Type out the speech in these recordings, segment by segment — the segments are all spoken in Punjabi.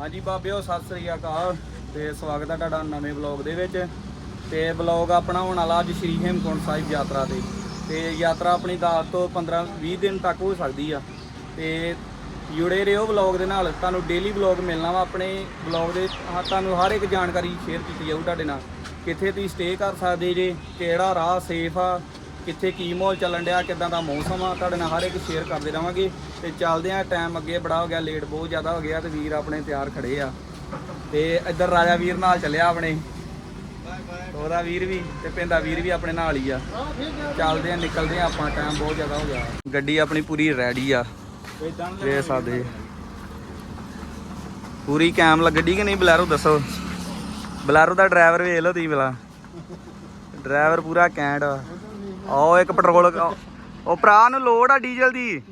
ਹਾਂਜੀ ਬਾਬਿਓ ਸਤਿ ਸ੍ਰੀ ਅਕਾਲ ਤੇ ਸਵਾਗਤ ਹੈ ਤੁਹਾਡਾ ਨਵੇਂ ਵਲੌਗ ਦੇ ਵਿੱਚ। ਤੇ ਵਲੌਗ ਆਪਣਾ ਹੋਣ ਵਾਲਾ ਅੱਜ ਸ਼੍ਰੀ ਹੇਮਕੁੰਟ ਸਾਹਿਬ ਯਾਤਰਾ ਤੇ। ਤੇ ਯਾਤਰਾ ਆਪਣੀ 10 ਤੋਂ 15 20 ਦਿਨ ਤੱਕ ਹੋ ਸਕਦੀ ਆ। ਤੇ ਜੁੜੇ ਰਹੋ ਵਲੌਗ ਦੇ ਨਾਲ। ਤੁਹਾਨੂੰ ਡੇਲੀ ਵਲੌਗ ਮਿਲਣਾ ਵਾ ਆਪਣੇ ਵਲੌਗ ਦੇ ਹਾਂ, ਤੁਹਾਨੂੰ ਹਰ ਇੱਕ ਜਾਣਕਾਰੀ ਸ਼ੇਅਰ ਕੀਤੀ ਜਾਊ ਤੁਹਾਡੇ ਨਾਲ। ਕਿੱਥੇ ਤੁਸੀਂ ਸਟੇ ਕਰ ਸਕਦੇ ਜੇ ਕਿਹੜਾ ਰਾਹ ਸੇਫ ਆ ਕਿੱਥੇ ਕੀ ਮਾਹੌਲ ਚੱਲਣ ਡਿਆ, ਕਿਦਾਂ ਦਾ ਮੌਸਮ ਆ, ਤੁਹਾਡੇ ਨਾਲ ਹਰ ਇੱਕ ਸ਼ੇਅਰ ਕਰਦੇ ਰਵਾਂਗੇ। ਤੇ ਚੱਲਦੇ ਆ ਟਾਈਮ ਅੱਗੇ ਬੜਾ ਹੋ ਗਿਆ ਲੇਟ ਬਹੁਤ ਜ਼ਿਆਦਾ ਹੋ ਗਿਆ ਤੇ ਵੀਰ ਆਪਣੇ ਤਿਆਰ ਖੜੇ ਆ। ਤੇ ਇੱਧਰ ਰਾਜਾ ਵੀਰ ਨਾਲ ਚੱਲਿਆ ਆਪਣੇ। ਉਹਦਾ ਵੀਰ ਵੀ ਤੇ ਪਿੰਦਾ ਵੀਰ ਵੀ ਆਪਣੇ ਨਾਲ ਹੀ ਆ। ਚੱਲਦੇ ਆ ਨਿਕਲਦੇ ਆ ਆਪਾਂ ਟਾਈਮ ਬਹੁਤ ਜ਼ਿਆਦਾ ਹੋ ਗਿਆ। ਗੱਡੀ ਆਪਣੀ ਪੂਰੀ ਰੈਡੀ ਆ। ਵੇ ਸਾਦੇ ਪੂਰੀ ਕੈਮ ਲੱਗੜੀ ਕਿ ਨਹੀਂ ਬਲੈਰੋ ਦੱਸੋ? ਬਲੈਰੋ ਦਾ ਡਰਾਈਵਰ ਵੇਖ ਲਓ ਤੁਸੀਂ ਬਲਾ ਡਰਾਈਵਰ ਪੂਰਾ ਕੈਂਟ ਆ। ਆਓ ਇੱਕ ਪੈਟਰੋਲ ਉਹ ਭਰਾ ਨੂੰ ਲੋੜ ਆ ਡੀਜ਼ਲ ਦੀ।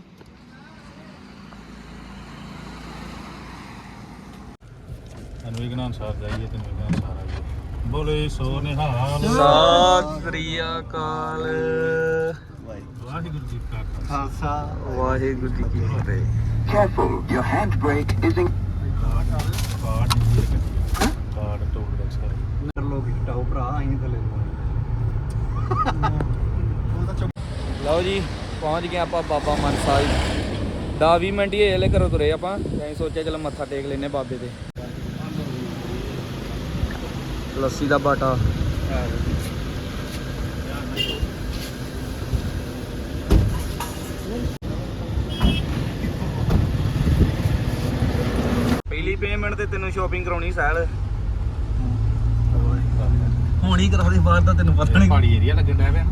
ਗਨਾਨ ਸਾਹਿਬ ਜਾਈਏ ਤੈਨੂੰ ਵੀ ਗਨਾਨ ਸਾਹਿਬ ਆਈਏ ਬੋਲੇ ਸੋ ਨਿਹਾਲ ਸਤਿ ਸ੍ਰੀ ਅਕਾਲ। ਵਾਹਿਗੁਰੂ ਜੀ ਕਾ ਖਾਲਸਾ। ਵਾਹਿਗੁਰੂ ਜੀ ਕੀ ਫਤਿਹ। Careful, your handbrake is in. Card toll ਦੇ ਸਾਰੇ ਲੋਕ ਟਾਉ ਭਰਾ ਆਈ ਥੱਲੇ ਲਓ ਜੀ ਪਹੁੰਚ ਗਏ ਆਪਾਂ ਬਾਬਾ ਮਨ ਸਾਹਿਬ। 10 20 ਮਿੰਟ ਹੀ ਹਲੇ ਘਰੋਂ ਤੁਰੇ ਆਪਾਂ ਅਸੀਂ ਸੋਚਿਆ ਚਲ ਮੱਥਾ ਟੇਕ ਲੈਨੇ ਬਾਬੇ ਦੇ। ਲੱਸੀ ਦਾ ਬਾਟਾ। ਪਹਿਲੀ ਪੇਮੈਂਟ ਤੇ ਤੈਨੂੰ ਸ਼ਾਪਿੰਗ ਕਰਾਉਣੀ ਸਹਿਲ ਹੁਣ ਹੀ ਕਰਾ ਦੇ ਬਾਅਦ ਦਾ ਤੈਨੂੰ ਪਤਾ ਨਹੀਂ ਪਹਾੜੀ ਏਰੀਆ ਲੱਗਣ ਡਿਆ ਪਿਆ।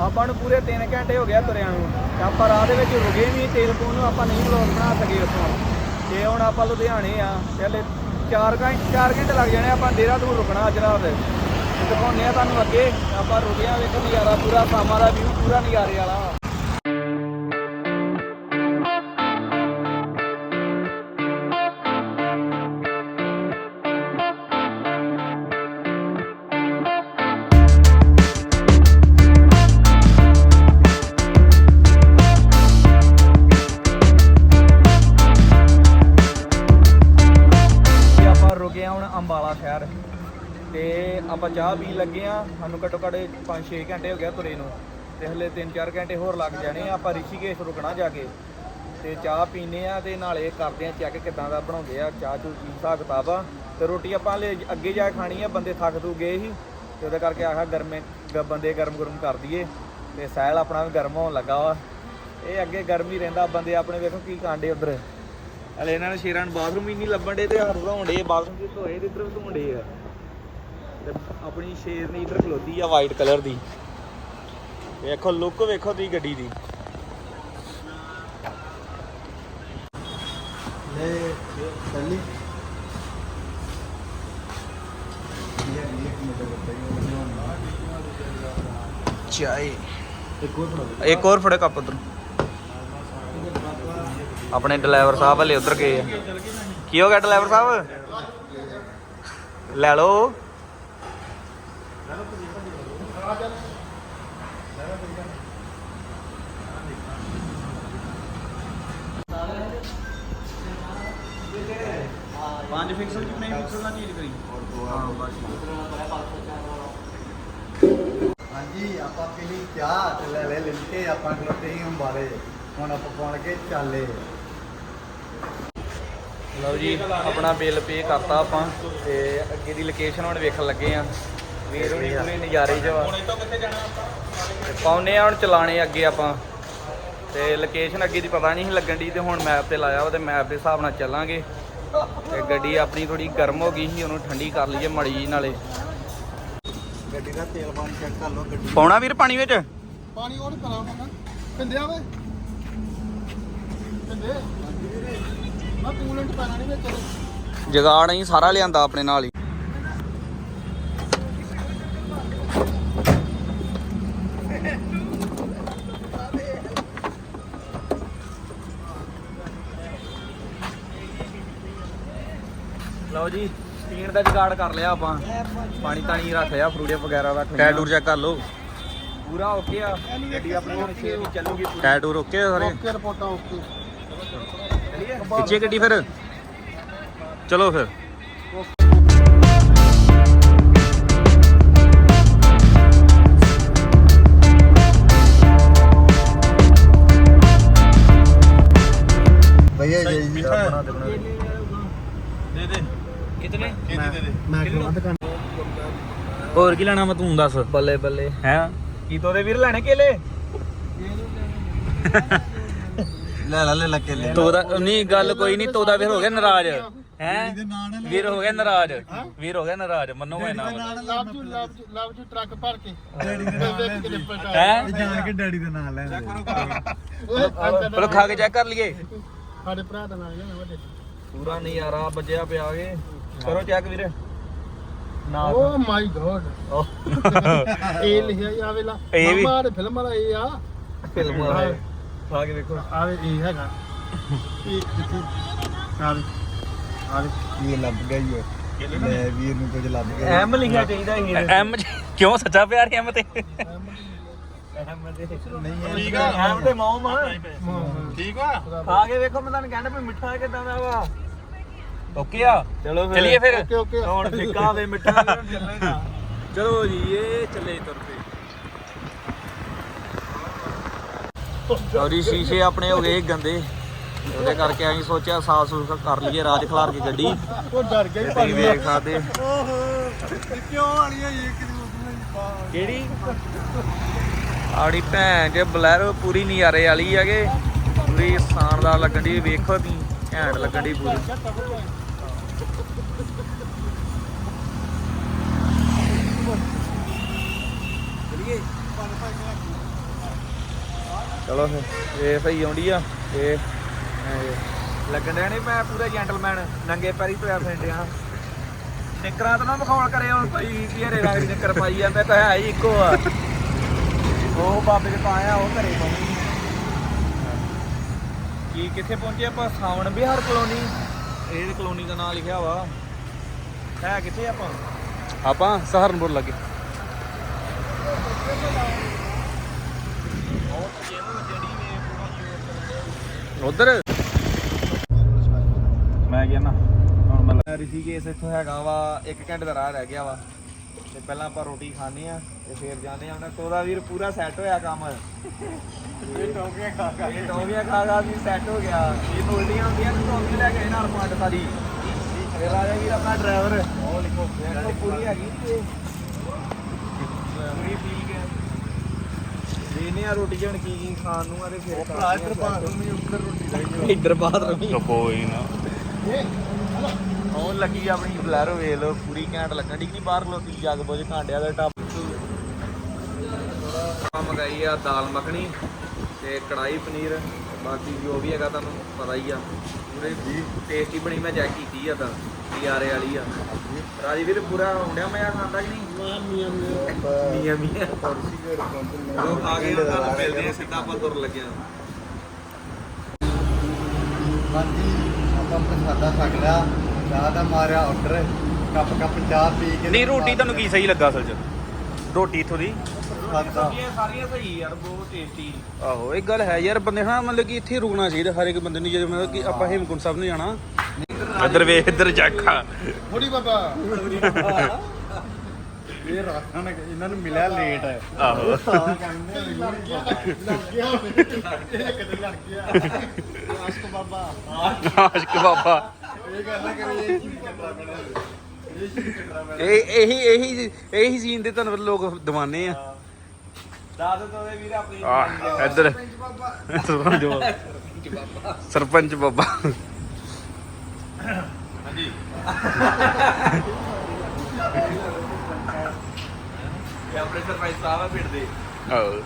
ਆਪਾਂ ਨੂੰ ਪੂਰੇ 3 ਘੰਟੇ ਹੋ ਗਿਆ ਤੁਰਿਆਂ ਨੂੰ। ਆਪਾਂ ਰਾਹ ਦੇ ਵਿੱਚ ਰੁਕੇ ਨਹੀਂ ਤੇਲ ਪਾਉਣ ਨੂੰ ਆਪਾਂ ਨਹੀਂ ਬਲੌਗ ਬਣਾ ਸਕੇ ਉੱਥੋਂ। ਤੇ ਹੁਣ ਆਪਾਂ ਲੁਧਿਆਣੇ ਆ। ਹਲੇ 4 ਘੰਟੇ 4 ਘੰਟੇ ਲੱਗ ਜਾਣੇ ਆਪਾਂ ਦੇਹਰਾਦੂਨ ਰੁਕਣਾ ਅੱਜ ਰਾਤ। ਦਿਖਾਉਂਦੇ ਆ ਤੁਹਾਨੂੰ ਅੱਗੇ। ਆਪਾਂ ਰੁਕੇ ਆ ਵੇਖੋ ਨਜ਼ਾਰਾ ਪੂਰਾ ਸਾਮਾ ਦਾ ਵਿਊ ਪੂਰਾ ਨਜ਼ਾਰੇ ਵਾਲਾ। ਆਪਾਂ ਚਾਹ ਪੀਣ ਲੱਗੇ ਆ ਸਾਨੂੰ ਘੱਟੋ ਘੱਟ 5-6 ਘੰਟੇ ਹੋ ਗਿਆ ਤੁਰੇ ਨੂੰ। ਤੇ ਹਲੇ 3-4 ਘੰਟੇ ਹੋਰ ਲੱਗ ਜਾਣੇ ਆ। ਆਪਾਂ ਰਿਸ਼ੀਕੇਸ਼ ਰੁਕਣਾ ਜਾ ਕੇ। ਤੇ ਚਾਹ ਪੀਨੇ ਆ ਤੇ ਨਾਲੇ ਕਰਦੇ ਆ ਚੈੱਕ ਕਿਦਾਂ ਦਾ ਬਣਾਉਂਦੇ ਆ। ਚਾਹ ਚੂ ਕੀ ਹਿਸਾਬ ਕਿਤਾਬ ਆ। ਤੇ ਰੋਟੀ ਆਪਾਂ ਹਲੇ ਅੱਗੇ ਜਾ ਕੇ ਖਾਣੀ ਆ। ਬੰਦੇ ਥੱਕ ਤੂ ਗਏ ਸੀ। ਤੇ ਉਹਦੇ ਕਰਕੇ ਆਖਾ ਗਰਮੇ ਗ- ਬੰਦੇ ਗਰਮ ਗਰਮ ਕਰ ਦਈਏ। ਤੇ ਸਹਿਲ ਆਪਣਾ ਵੀ ਗਰਮ ਹੋਣ ਲੱਗਾ ਵਾ। ਇਹ ਅੱਗੇ ਗਰਮ ਹੀ ਰਹਿੰਦਾ। ਬੰਦੇ ਆਪਣੇ ਵੇਖੋ ਕੀ ਕਾਂਡੇ ਉਧਰ। ਹਲੇ ਇਹਨਾਂ ਨੇ ਸ਼ੇਰਾਂ ਨੂੰ ਬਾਥਰੂਮ ਹੀ ਨਹੀਂ ਲੱਭਣ ਦੇ ਤੇ ਹੱਥ ਧੋਣ ਬਾਥਰੂਮ ਦੇ ਧੋਏ ਤੇ ਇੱਧਰ ਵੀ ਧੋਣ ਆ। ਤੇ ਆਪਣੀ ਸ਼ੇਰਨੀ ਇੱਧਰ ਖਲੋਤੀ ਆ ਵਾਈਟ ਕਲਰ ਦੀ। ਵੇਖੋ ਲੁੱਕ ਵੇਖੋ ਤੁਸੀਂ ਗੱਡੀ ਦੀ। ਲੈ ਚੱਲੀ ਫੜਾ ਇੱਕ ਹੋਰ ਫੜੇ ਕੱਪ ਉਧਰ। ਆਪਣੇ ਡਰਾਈਵਰ ਸਾਹਿਬ ਹਲੇ ਉਧਰ ਗਏ ਆ। ਕੀ ਹੋ ਗਿਆ ਡਰਾਈਵਰ ਸਾਹਿਬ? ਲੈ ਲਓ। ਪੰਜ ਫਿਕਸਲ ਕਿ ਨਹੀਂ ਫਿਕਸਲ ਨਾਲ ਚੀਜ਼ ਕਰੀ ਹਾਂ ਬਸ। ਹਾਂਜੀ ਆਪਾਂ ਪੀਲੀ ਚਾਹ ਤੇ ਲੈ ਲੈ ਲਿੰਟੇ ਆਪਾਂ ਖਲੋਤੇ ਹੀ ਅੰਬਾਰੇ ਹੁਣ ਆਪਾਂ ਪਹੁੰਚ ਕੇ ਚਾਲੇ। ਲਓ ਜੀ ਆਪਣਾ ਬਿੱਲ ਪੇ ਕਰਤਾ ਆਪਾਂ ਤੇ ਅੱਗੇ ਦੀ ਲੋਕੇਸ਼ਨ ਹੁਣ ਵੇਖਣ ਲੱਗੇ ਆ। ਵੀਰ ਹੁਣੀ ਪੂਰੇ ਨਜ਼ਾਰੇ 'ਚ ਵਾ। ਤੇ ਪਾਉਨੇ ਆ ਹੁਣ ਚਲਾਣੇ ਅੱਗੇ ਆਪਾਂ। ਤੇ ਲੋਕੇਸ਼ਨ ਅੱਗੇ ਦੀ ਪਤਾ ਨਹੀਂ ਲੱਗਣ ਦੀ ਤੇ ਹੁਣ ਮੈਪ ਤੇ ਲਾਇਆ ਵਾ ਤੇ ਮੈਪ ਦੇ ਹਿਸਾਬ ਨਾਲ ਚੱਲਾਂਗੇ। ਤੇ ਗੱਡੀ ਆਪਣੀ ਥੋੜੀ ਗਰਮ ਹੋ ਗਈ ਸੀ ਉਹਨੂੰ ਠੰਡੀ ਕਰ ਲਈਏ ਮੜੀ ਜੀ ਨਾਲੇ। ਗੱਡੀ ਦਾ ਤੇਲ ਪਾਣੀ ਚੈੱਕ ਕਰ ਲਓ ਗੱਡੀ ਪਾਉਣਾ ਵੀਰ ਪਾਣੀ ਵਿੱਚ? ਪਾਣੀ ਉਹ ਕਰਾ ਮੰਗਾ ਪਿੰਦਿਆ ਵੇ। ਪਿੰਦੇ ਮੈਂ ਕੂਲੈਂਟ ਪੈਣਾ ਨਹੀਂ ਵਿੱਚ। ਜਗਾੜ ਅਸੀਂ ਸਾਰਾ ਲਿਆਂਦਾ ਆਪਣੇ ਨਾਲ ਹੀ। ਲਓ ਜੀ ਸਪੀਡ ਦਾ ਜੁਗਾੜ ਕਰ ਲਿਆ ਆਪਾਂ। ਪਾਣੀ ਤਾਣੀ ਰੱਖ ਲਿਆ ਫਰੂਟੇ ਵਗੈਰਾ ਰੱਖ ਲਿਆ ਟੂਰ ਚੈੱਕ ਕਰ ਲਓ। ਪੂਰਾ ਓਕੇ ਆ। ਗੱਡੀ ਆਪਣੀ ਹੁਣ ਛੇ ਵੀ ਚੱਲੂਗੀ ਪੂਰੀ। ਟਾਇਰ ਟੂਰ ਓਕੇ ਆ ਸਾਰੇ। ਓਕੇ ਰਿਪੋਰਟਾਂ ਓਕੇ ਚੱਲੀਏ। ਪਿੱਛੇ ਗੱਡੀ ਫਿਰ। ਚਲੋ ਫਿਰ। ਹੋਰ ਕੀ ਲੈਣਾ ਮੈਂ ਤੂੰ ਦੱਸ? ਬੱਲੇ ਬੱਲੇ। ਹੈ? ਕੀ ਤੋਦੇ ਵੀਰ ਲੈਣੇ ਕੇਲੇ? ਲੈ ਲੈ ਲੈ ਲੈ ਕੇ ਲੈ ਤੋਦਾ ਨਹੀਂ ਗੱਲ ਕੋਈ ਨਹੀਂ ਤੋਦਾ ਵੀਰ ਹੋ ਗਿਆ ਨਾਰਾਜ਼। ਹੈ? ਵੀਰ ਹੋ ਗਿਆ ਨਾਰਾਜ਼। ਵੀਰ ਹੋ ਗਿਆ ਨਾਰਾਜ਼ ਮੰਨੋ ਮੈਂ ਨਾ ਲਵ ਜੂ ਲਵ ਜੂ ਲਵ ਜੂ ਟਰੱਕ ਭਰ ਕੇ। ਡੈਡੀ ਦੇ ਨਾਲ ਹੈ? ਜਾਣ ਕੇ ਡੈਡੀ ਦੇ ਨਾਂ ਲੈਂਦੇ ਓਏ ਅੰਕਲ ਚਲੋ ਖਾ ਕੇ ਚੈੱਕ ਕਰ ਲਈਏ। ਸਾਡੇ ਭਰਾ ਦਾ ਨਾਲ ਵੱਡੇ। ਪੂਰਾ ਨਜ਼ਾਰਾ ਵੱਜਿਆ ਪਿਆ ਵੇ। ਕਰੋ ਚੈੱਕ ਵੀਰ। ਨਾ ਓ ਮਾਈ ਗੋਡ। ਇਹ ਲਿਖਿਆ ਆਵੇ ਲਾ ਇਹ ਵੀ- ਮਾਮਾ ਦੇ ਫਿਲਮ ਵਾਲਾ ਇਹ ਆ। ਫਿਲਮ ਵਾਲਾ ਖਾ ਕੇ ਵੇਖੋ। ਆਵੇ ਇਹ ਹੈਗਾ। ਇਹ ਕਿੱਥੇ ਆਵੇ ਆਵੇ ਇਹ ਲੱਭ ਗਿਆ ਜੀ ਲੈ ਵੀਰ ਨੂੰ ਕੁਝ ਲੱਭ ਗਿਆ। ਐਮ ਲਿਖਿਆ ਚਾਹੀਦਾ ਸੀ ਐਮ ਕਿਉਂ ਸੱਚਾ ਪਿਆਰ ਐਮ ਤੇ? ਐਮ ਦੇ ਨਹੀਂ ਠੀਕ ਹੈ ਆ। ਐਮ ਤੇ ਮੌਮ ਆ। ਠੀਕ ਆ। ਖਾ ਕੇ ਵੇਖੋ ਮੈਂ ਤੁਹਾਨੂੰ ਕਹਿੰਦਾ ਵੀ ਮਿੱਠਾ ਕਿਦਾਂ ਦਾ ਵਾ। ਓਕੇ ਆ? ਚਲੋ ਫਿਰ। ਚਲਿਏ ਫਿਰ? Okay okay. ਹੁਣ ਫਿੱਕਾ ਵੇ ਮਿੱਠਾ ਚੱਲੇਗਾ ਚਲੋ ਜੀ ਇਹ ਚੱਲੇ ਤੁਰ ਪਏ। ਸੌਰੀ ਸ਼ੀਸ਼ੇ ਆਪਣੇ ਹੋ ਗਏ ਗੰਦੇ। ਉਹਦੇ ਕਰਕੇ ਅਸੀਂ ਸੋਚਿਆ ਸਾਫ਼ ਸੁਥਰਾ ਕਰ ਲਈਏ ਰਾਜ ਖਲਾਰ ਕੇ ਗੱਡੀ। ਉਹ ਡਰ ਗਿਆ ਹੀ ਤੁਸੀਂ ਵੇਖ ਸਕਦੇ। ਕਿਉਂ ਵਾਲੀ ਹੈ ਇਹ ਕਿਹੜੀ? ਆੜੀ ਭੈਣ ਜੇ ਬਲੈਰੋ ਪੂਰੀ ਨਜ਼ਾਰੇ ਵਾਲੀ ਹੈਗੇ। ਪੂਰੀ ਸ਼ਾਨਦਾਰ ਲੱਗਣ ਦੀ ਵੇਖੋ ਤੀ ਘੈਂਟ ਲੱਗਣ ਦੀ ਪੂਰੀ। ਚਲੋ ਫਿਰ, ਇਹ ਸਹੀ ਆਉਂਦੀ ਆ, ਤੇ ਲੱਗਣ ਡਿਆ ਨਹੀਂ ਮੈਂ ਪੂਰਾ ਜੈਂਟਲਮੈਨ ਨੰਗੇ ਪੈਰੀ ਤੁਰਿਆ ਫਿਰਦਿਆ ਨਿੱਕਰਾਂ ਤਾਂ ਨਾ ਮਖੌਲ ਕਰੇ ਹੁਣ ਘੇਰੇ ਰੰਗ ਦੀ ਪਾਈ ਆ ਤਾਂ ਹੈ ਹੀ ਇੱਕੋ ਆ। ਉਹ ਬਾਬੇ ਦੇ ਪਾਇਆ, ਉਹ ਘਰੇ ਪਹੁੰਚੀ ਕੀ ਕਿੱਥੇ ਪਹੁੰਚੇ ਆਪਾਂ? ਸਾਵਣ ਬਿਹਾਰ ਕਲੋਨੀ। ਇਹ ਕਲੋਨੀ ਦਾ ਨਾਮ ਲਿਖਿਆ ਵਾ। ਹੈ ਕਿੱਥੇ ਆਪਾਂ? ਆਪਾਂ ਸਹਾਰਨਪੁਰ ਲੱਗੇ। ਉਧਰ? ਮੈਂ ਗਿਆ ਨਾ ਹੁਣ ਮੈਂ ਰਿਸ਼ੀਕੇਸ਼ ਇੱਥੋਂ ਹੈਗਾ ਵਾ 1 ਘੰਟੇ ਦਾ ਰਾਹ ਰਹਿ ਗਿਆ ਵਾ। ਤੇ ਪਹਿਲਾਂ ਆਪਾਂ ਰੋਟੀ ਖਾਣੇ ਆ ਤੇ ਫੇਰ ਜਾਂਦੇ ਆ। ਉਹਨਾਂ ਤੋਦਾ ਵੀਰ ਪੂਰਾ ਸੈੱਟ ਹੋਇਆ ਕੰਮ। ਇਹ ਟੋਪੀਆਂ ਖਾ ਖਾ ਇਹ ਟੋਪੀਆਂ ਖਾ ਖਾ ਵੀ ਸੈੱਟ ਹੋ ਗਿਆ। ਇਹ ਉਲਟੀਆਂ ਹੁੰਦੀਆਂ ਤੇ ਟੋਪੀਆਂ ਲੈ ਕੇ ਨਾਲ ਪੰਡ ਸਾਡੀ ਇਹ ਰਾਜਾ ਵੀਰ ਆਪਣਾ ਡਰਾਈਵਰ ਉਹ ਲਿਖੋ ਪੂਰੀ ਹੈਗੀ। ਤੇ ਪੂਰੀ ਠੀਕ ਹੈ ਦੇਨੇ ਆ ਰੋਟੀ ਜਣ ਕੀ ਕੀ ਖਾਣ ਨੂੰ ਆ ਤੇ ਫਿਰ ਭਰਾ ਇੱਧਰ ਬਾਥਰੂਮ ਹੀ ਉੱਧਰ ਰੋਟੀ ਰਹੀ ਇੱਧਰ ਬਾਥਰੂਮ ਹੀ। ਕੋਈ ਨਾ। ਉਹ ਲੱਗੀ ਆਪਣੀ ਬਲੈਰੋ ਵੇਖ ਲੋ ਪੂਰੀ ਘੈਂਟ ਲੱਗਣ ਦੀ ਨਹੀਂ ਬਾਹਰ ਲੋਤੀ ਜਗ ਬੁਝ ਕਾਂਡਿਆ ਦਾ ਟੱਬ। ਮੰਗਾਈ ਆ ਦਾਲ ਮੱਖਣੀ ਤੇ ਕੜਾਈ ਪਨੀਰ। ਬਾਕੀ ਜੋ ਵੀ ਹੈਗਾ ਤੁਹਾਨੂੰ ਪਤਾ ਹੀ ਆ। ਪੂਰੇ ਟੇਸਟੀ ਬਣੀ ਮੈਂ ਚੈੱਕ ਕੀਤੀ ਆ ਤਾਂ ਨਜ਼ਾਰੇ ਵਾਲੀ ਆ। ਰਾਜਵੀਰ ਪੂਰਾ ਹੁੰਦਿਆ ਮੈਂ ਖਾਂਦਾ ਕਿ ਨਹੀਂ? ਮੀਆਂ ਮੀਆਂ। ਮੀਆਂ ਮੀਆਂ। ਕੁਰਸੀ ਘਰ ਪਹੁੰਚਣ ਉਹ ਖਾ ਕੇ ਤੁਹਾਨੂੰ ਮਿਲਦੇ ਆ ਸਿੱਧਾ ਆਪਾਂ ਤੁਰ ਲੱਗਿਆ ਹਾਂਜੀ ਆਪਾਂ ਪ੍ਰਸਾਦਾ ਛਕ ਲਿਆ ਚਾਹ ਦਾ ਮਾਰਿਆ ਆਰਡਰ ਕੱਪ ਕੱਪ ਚਾਹ ਪੀ ਕੇ ਨਹੀਂ ਰੋਟੀ ਤੁਹਾਨੂੰ ਕੀ ਸਹੀ ਲੱਗਾ ਅਸਲ 'ਚ? ਰੋਟੀ ਇਥੋਂ ਦੀ? ਖਾਦਾ ਸਬਜ਼ੀਆਂ ਸਾਰੀਆਂ ਸਹੀ ਯਾਰ ਬਹੁਤ ਟੇਸਟੀ ਆਹੋ ਇੱਕ ਗੱਲ ਹੈ ਯਾਰ ਬੰਦੇ ਹਾਂ ਮਤਲਬ ਕਿ ਇੱਥੇ ਰੁਕਣਾ ਚਾਹੀਦਾ ਹਰ ਇੱਕ ਬੰਦੇ ਨੂੰ ਜਦੋਂ ਮਤਲਬ ਕਿ ਆਪਾਂ ਹੇਮਕੁੰਟ ਸਾਹਿਬ ਨੂੰ ਜਾਣਾ। ਇੱਧਰ ਵੇਖ ਇੱਧਰ ਚੱਕ ਥੋੜੀ ਬਾਬਾ। ਇਹ ਰਾਖਣ ਇਹਨਾਂ ਨੂੰ ਮਿਲਿਆ ਲੇਟ ਹੈ। ਆਹੋ। ਤਾਂ ਲੱਗ ਗਿਆ ਲੱਗ ਗਿਆ ਇਹ ਕਿਤੇ ਲੱਗ ਗਿਆ। ਆਸਕ ਬਾਬਾ। ਆਸ਼ਕ ਬਾਬਾ। ਇਹ ਕਹਿੰਦਾ ਕਿ ਇਹ ਕੀ ਕਰਨਾ ਪੈਣਾ ਇਹ ਇਹ ਇਹੀ ਇਹੀ ਇਹੀ ਸੀਨ ਦੇ ਤੁਹਾਨੂੰ ਲੋਕ ਦਵਾਨੇ ਆ। ਦੱਸ ਦੋ ਦੇ ਵੀਰ ਆਪਣੀ ਆ ਇੱਧਰ। ਸਰਪੰਚ ਬਾਬਾ। ਸਰਪੰਚ ਬਾਬਾ। ਇਹ ਆਪਣੇ ਸਰਪੰਚ ਸਾਹਿਬ ਆ ਪਿੰਡ ਦੇ। ਆਹੋ।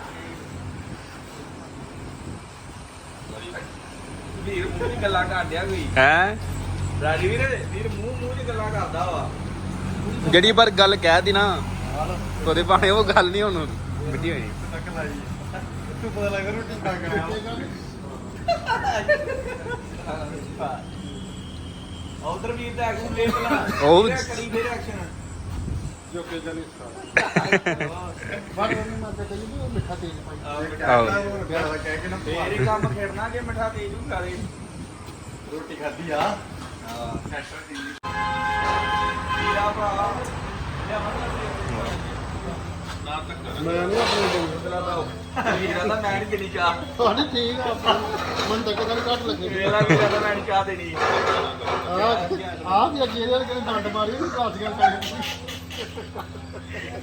ਵੀਰ ਮੂੰਹ ਦੀ ਗੱਲਾਂ ਕਰਦਿਆ ਕੋਈ? ਹੈ? ਰਾਜੀ ਵੀਰ ਵੀਰ ਮੂੰਹ ਮੂੰਹ ਦੀ ਗੱਲਾਂ ਕਰਦਾ ਵਾ। ਜਿਹੜੀ ਪਰ ਗੱਲ ਕਹਿ ਦੀ ਨਾ ਉਹਦੇ ਭਾਣੇ ਉਹ ਗੱਲ ਨਹੀਂ ਹੁਣ। ਮਿੱਟੀ ਹੋਈ ਤੱਕ ਲਾਈ ਤੂੰ ਪਤਾ ਲੱਗ ਰੋਟੀ ਖਾ ਕੇ ਆਇਆ ਉਧਰ ਵੀਰ ਦਾ ਐਕਸ਼ਨ ਵੇਖ ਲਾ ਉਹ- ਵੀਰੇ ਕਰੀ ਫੇਰ ਐਕਸ਼ਨ ਜੋ ਕਿ ਜਨੀ ਬਾਹਰ ਉਹਨੇ ਮਾਰ ਕੇ ਕਹੀ ਵੀ ਉਹ ਮਿੱਠਾ ਤੇਜ਼ ਪਾਈ ਆਹੋ। ਕਹਿ ਕੇ ਨਾ ਫੇਰ ਹੀ ਕੰਮ ਖੇਡਣਾ ਜੇ ਮਿੱਠਾ ਤੇਜ਼ ਹੁੰਦਾ ਰੇ ਰੋਟੀ ਖਾਧੀ ਆ ਹਾਂ ਵੀਰਾ ਭਰਾ ਮੈਂ ਨਹੀਂ ਆਪਣੇ ਕੋਲ। ਵੀਰਾ ਦਾ ਮੈਂ ਨਹੀਂ ਦੇਣੀ ਚਾਹ। ਤੁਹਾਡੀ ਠੀਕ ਆ ਮਨ ਤੱਕ ਤਾਂ ਘੱਟ ਲੱਗੇ। ਵੇਲਾ ਵੀਰਾ ਦਾ ਮੈਂ ਨਹੀਂ ਚਾਹ ਦੇਣੀ। ਆ ਆ ਵੀ ਅੱਗੇ ਇਹਦੇ ਕਿਹਨੇ ਡੰਡ ਮਾਰੀ ਉਹ ਕਾਸੀਆਂ ਕਰੀ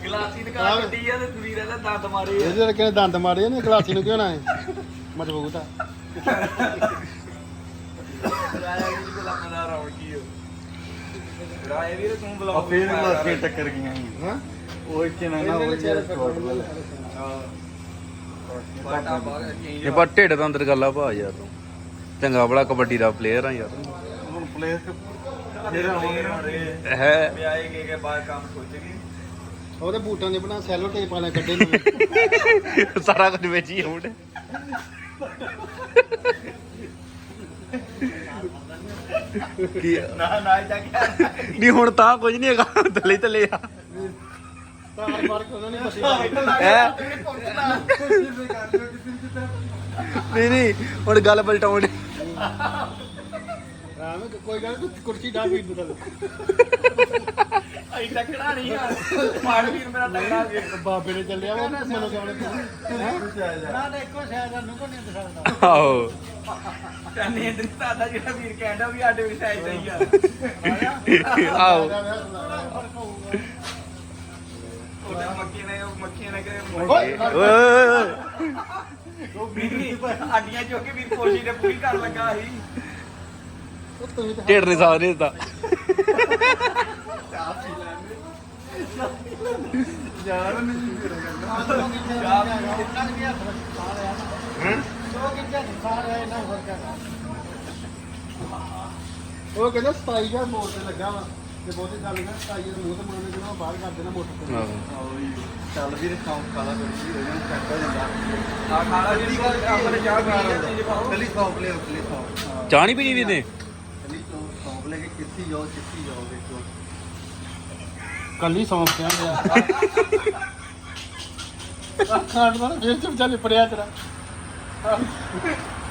ਗਲਾਸੀ ਦੁਕਾਨ ਵੱਡੀ ਆ ਤੇ ਵੀਰਾ ਦਾ ਦੰਦ ਮਾਰੇ ਆ। ਇਹਦੇ ਕਿਹਨੇ ਦੰਦ ਮਾਰੇ ਨੇ ਗਲਾਸੀ ਨੂੰ ਕਿਉਂ ਨਾ ਹੈ ਮਜ਼ਬੂਤ ਆ। ਰਾਇਆ ਕੋਲ ਆਪਣਾ ਹੋ ਵੀਰ ਤੂੰ ਬੁਲਾਓ ਫੇਰ ਗਲਾਸੀਆਂ ਟੱਕਰ ਗਈਆਂ ਹਾਂ? ਇਹ ਪਰ ਢਿੱਡ ਦਾ ਅੰਦਰ ਗੱਲਾਂ ਭਾ ਯਾਰ। ਚੰਗਾ ਬੜਾ ਕਬੱਡੀ ਦਾ ਪਲੇਅਰ ਆ ਯਾਰ। ਹੁਣ ਪਲੇਸ ਜਿਹੜਾ ਹੋਣਗੇ ਹੈ। ਵਿਆਹੇ ਕੇ ਕੇ ਬਾਹਰ ਕੰਮ ਸੋਚ ਉਹਦੇ ਬੂਟਾਂ ਦੇ ਬਣਾ ਸੈਲੋ ਟੇਪ ਵਾਲੇ ਕੱਢੇ ਨੇ। ਸਾਰਾ ਕੁਝ ਵਿੱਚ ਹੀ ਆਉਂਦੇ ਕੀ ਨਾ ਨਾ ਜਾ ਕੇ ਨਹੀਂ ਹੁਣ ਤਾਂ ਕੁਝ ਨਹੀਂ ਹੈਗਾ। ਥੱਲੇ ਥੱਲੇ ਆ। ਤਾਰ ਮਾਰ ਕੇ ਉਹਨਾਂ ਨੇ ਪੱਟੀ ਹੈ ਨਹੀਂ ਨਹੀਂ ਹੁਣ ਗੱਲ ਪਲਟਾਉਣ। ਰਾਮ ਕੋਈ ਗੱਲ ਕੁਰਸੀ ਢਾ ਵੀਰ ਨੂੰ ਅਈ ਟੱਕਣਾ ਨਹੀਂ ਆ। ਮਾਰ ਵੀਰ ਮੇਰਾ ਵੀ ਬਾਬੇ ਨੇ ਚੱਲਿਆ ਵਾ ਮੈਨੂੰ ਕਿਉਂ ਨਾ। ਇੱਕੋ ਸ਼ਾਇਦ ਨੂੰ ਕੋ ਨਹੀਂ ਦਿਖਾਉਂਦਾ। ਆਹੋ। ਕੰਨੇ ਇੰਦਰ ਸਾਦਾ ਜਿਹੜਾ ਵੀਰ ਕਹਿੰਦਾ ਵੀ ਸਾਡੇ ਵੀ ਸਾਈਜ਼ ਸਹੀ ਆ। ਆਹੋ। ਓਏ ਚੋ ਕੇ ਵੀਰ ਨੇ ਪੂਰੀ ਕਰ ਲੱਗਾ ਸੀ। ਉਹ ਤੁਸੀਂ ਤਾਂ ਢਿੱਡ ਨਹੀਂ ਸਾਹ ਨਹੀਂ ਦਿੱਤਾ। ਯਾਰ ਨਹੀਂ ਉਹ ਕਹਿੰਦਾ 27000 ਮੋੜ ਤੇ ਲੱਗਾ ਵਾ। ਤੇ ਬਹੁਤੀ ਗੱਲ ਨਾ 27000 ਮੂੰਹ ਤੇ ਮੁੰਡੇ ਨੂੰ ਬਾਹਰ ਕਰ ਦੇਣਾ ਮੋਟਰ ਆਹੋ। ਚੱਲ ਵੀਰ ਕੰਮ ਕਾਲਾ ਕਰੀ ਵੀਰ ਇਹਨਾਂ ਸੈੱਟ ਹੋ ਜਾਂਦਾ ਆ ਖਾਣਾ ਜਿਹੜੀ ਗੱਲ ਆਪਣੇ ਚਾਹ ਪੀ ਕੇ ਚੀਜ਼ ਪਾਓ। ਕੱਲੀ ਸੌਂਪ ਚਾਹ ਨਹੀਂ ਪੀਣੀ ਵੀ ਨੇ? ਕੱਲੀ ਸੌਂਪ ਲੈ ਕੇ ਕਿੱਥੇ ਜਾਓ ਕਿੱਥੇ ਜਾਓ ਦੇਖੋ। ਕੱਲੀ ਸੌਂਪ ਪਿਆ ਗਿਆ। ਖਾਣ ਦਾ ਫੇਰ ਚੁੱਪ ਚਾਲੇ ਪੜਿਆ ਤੇਰਾ ਰਾਤ ਪੀ ਲੈ ਦੇ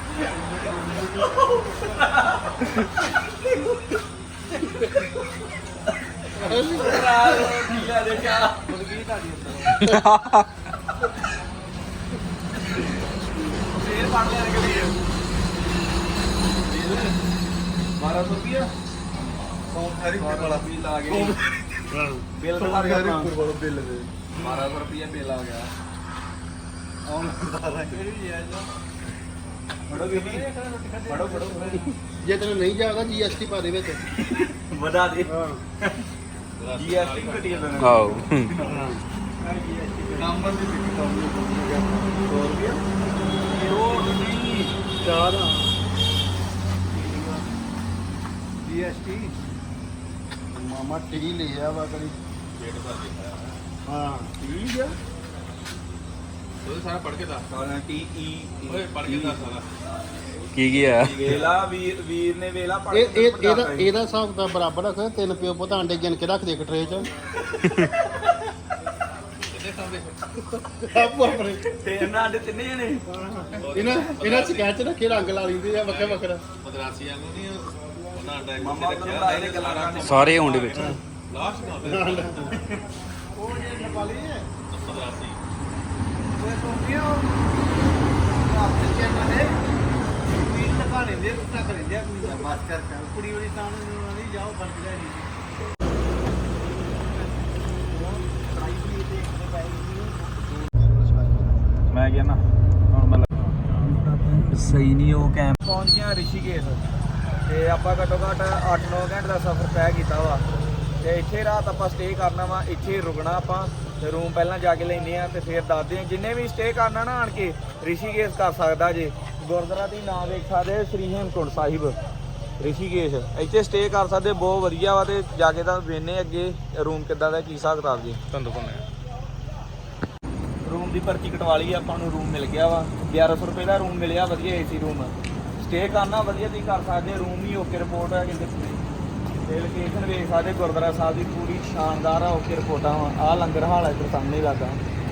ਚਾਹ ਮੁਰਗੀ ਤੁਹਾਡੀ ਅੰਦਰ ਫੇਰ ਬਣ ਲਿਆ ਕਿ ਵੀਰ 1200 ਰੁਪਿਆ ਸੌਂਪ ਹਰੀ ਵਾਲਾ ਵੀ ਲਾ ਕੇ ਬਿੱਲ ਤਾਂ ਹਰੀ ਗਿਆ ਵਾਲਾ ਬਿੱਲ ਦੇ। 1200 ਰੁਪਿਆ ਬਿੱਲ ਆ ਗਿਆ ਆਉਣ ਦਾ ਫੜੋ ਵੀ ਫੜੋ ਫੜੋ ਜੇ ਤੈਨੂੰ ਨਹੀਂ ਜਾਗਾ ਜੀਐਸਟੀ ਪਾ ਦੇ ਵਿੱਚ। ਵਧਾ ਦੇ। ਹਾਂ। ਜੀਐਸਟੀ ਘਟੀ ਜਾਂਦਾ ਆਹੋ। ਨੰਬਰ ਦੀ ਦਿੱਕਤ ਆਉਂਦੀ ਹੈ 100 ਰੁਪਿਆ ਉਹ ਨਹੀਂ ਚਾਰ ਆ। ਜੀਐਸਟੀ ਮਾਮਾ ਟੀ ਲਿਆ ਵਾ ਕਰੀ। ਹਾਂ ਠੀਕ ਆ। ਉਹ ਸਾਰਾ ਪੜ ਕੇ ਦੱਸ। ਕਾਰਨ ਟੀ ਈ ਓਏ ਪੜ ਕੇ ਦੱਸ ਸਾਰਾ। ਕੀ ਕੀ ਆ? ਵੇਲਾ ਵੀਰ ਵੀਰ ਨੇ ਵੇਲਾ ਪੜ ਇਹ ਇਹ ਇਹਦਾ ਇਹਦਾ ਹਿਸਾਬ ਤਾਂ ਬਰਾਬਰ ਰੱਖ ਤਿੰਨ ਪਿਓ ਪੁੱਤ ਆਂਡੇ ਗਿਣ ਕੇ ਰੱਖ ਦੇ ਇੱਕ ਟਰੇ ਚ। ਕਿੰਨੇ ਖਾਂਦੇ ਆਪੋ ਆਪਣੇ। ਤੇ ਇਹਨਾਂ ਦੇ ਤਿੰਨੇ ਜਣੇ? ਇਹਨਾਂ ਇਹਨਾਂ ਸਕੈਚ ਰੱਖੇ ਰੰਗ ਲਾ ਲੈਂਦੇ ਆ ਵੱਖਰਾ ਵੱਖਰਾ। ਨਹੀਂ ਉਹਨਾਂ ਦਾ ਮਾਮਾ ਗੱਲਾਂ ਸਾਰੇ ਆਉਂਦੇ ਵਿੱਚ। ਲਾਸਟ ਨਾ ਉਹ ਜੇ ਨੇਪਾਲੀ ਹੈ ਕੁੜੀ ਵਾਲੀ ਤਾਂ ਨਹੀਂ ਜਾਓ ਫ਼ਰਕ ਲੈ ਨਹੀਂ ਮੈਂ ਗਿਆ ਨਾ ਹੁਣ ਮੈਂ ਸਹੀ ਨਹੀਂ ਉਹ ਕੈਂਪ ਪਹੁੰਚ ਗਿਆ ਰਿਸ਼ੀਕੇਸ਼। ਤੇ ਆਪਾਂ ਘੱਟੋ ਘੱਟ 8-9 ਘੰਟੇ ਦਾ ਸਫ਼ਰ ਤੈਅ ਕੀਤਾ ਵਾ। ਤੇ ਇੱਥੇ ਰਾਤ ਆਪਾਂ ਸਟੇ ਕਰਨਾ ਵਾ ਇੱਥੇ ਰੁਕਣਾ ਆਪਾਂ ਤੇ ਰੂਮ ਪਹਿਲਾਂ ਜਾ ਕੇ ਲੈਂਦੇ ਆ ਤੇ ਫਿਰ ਦੱਸਦੇ ਆ ਜਿੰਨੇ ਵੀ ਸਟੇ ਕਰਨਾ ਨਾ ਆਣ ਕੇ ਰਿਸ਼ੀਕੇਸ਼ ਕਰ ਸਕਦਾ ਜੇ। ਗੁਰਦੁਆਰਾ ਦੀ ਨਾਮ ਵੇਖ ਸਕਦੇ ਸ੍ਰੀ ਹੇਮਕੁੰਟ ਸਾਹਿਬ। ਰਿਸ਼ੀਕੇਸ਼ ਇੱਥੇ ਸਟੇ ਕਰ ਸਕਦੇ ਬਹੁਤ ਵਧੀਆ ਵਾ ਤੇ ਜਾ ਕੇ ਤਾਂ ਵੇਨੇ ਅੱਗੇ ਰੂਮ ਕਿੱਦਾਂ ਦਾ ਕੀ ਹਿਸਾਬ ਕਿਤਾਬ ਜੀ। ਤੁਹਾਨੂੰ ਕੋਨੇ ਰੂਮ ਦੀ ਪਰਚੀ ਕਟਵਾ ਲਈ ਆਪਾਂ ਨੂੰ ਰੂਮ ਮਿਲ ਗਿਆ ਵਾ। 1100 ਰੁਪਏ ਦਾ ਰੂਮ ਮਿਲਿਆ ਵਧੀਆ ਏਸੀ ਰੂਮ ਸਟੇ ਕਰਨਾ ਵਧੀਆ ਤੁਸੀਂ ਕਰ ਸਕਦੇ ਰੂਮ ਹੀ ਓਕੇ ਰਿਪੋਰਟ ਹੈ ਕਿੰਦੇ ਪੂਰੇ ਤੇ ਲੋਕੇਸ਼ਨ ਵੇਖ ਸਕਦੇ ਗੁਰਦੁਆਰਾ ਸਾਹਿਬ ਦੀ ਪੂਰੀ ਸ਼ਾਨਦਾਰ ਆ ਓਕੇ ਰਿਪੋਰਟਾਂ ਵਾ। ਆ ਲੰਗਰ ਹਾਲ ਆ ਇੱਧਰ ਸਾਹਮਣੇ ਲੱਗਾ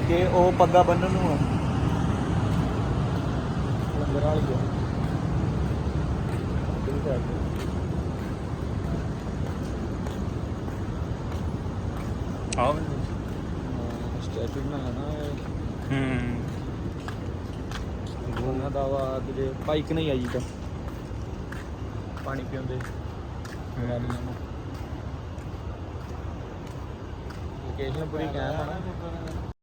ਕਿ ਉਹ ਪੱਗਾ ਬੰਨਣ ਨੂੰ ਆ। ਲੰਗਰ ਹਾਲ ਹੀ ਆ। ਤੇ। ਆਹ ਸਟੈਚੂ ਬਣਾਇਆ ਨਾ। ਹੂੰ। ਉਹਨਾਂ ਦਾ ਵਾ ਜਿਹੜੇ ਬਾਈਕ ਨਹੀਂ ਆਈ ਤਾਂ। ਪਾਣੀ ਪੀਉਂਦੇ। ਲੋਕੇਸ਼ਨ ਪੂਰੀ ਕਾਇਮ ਆ ਨਾ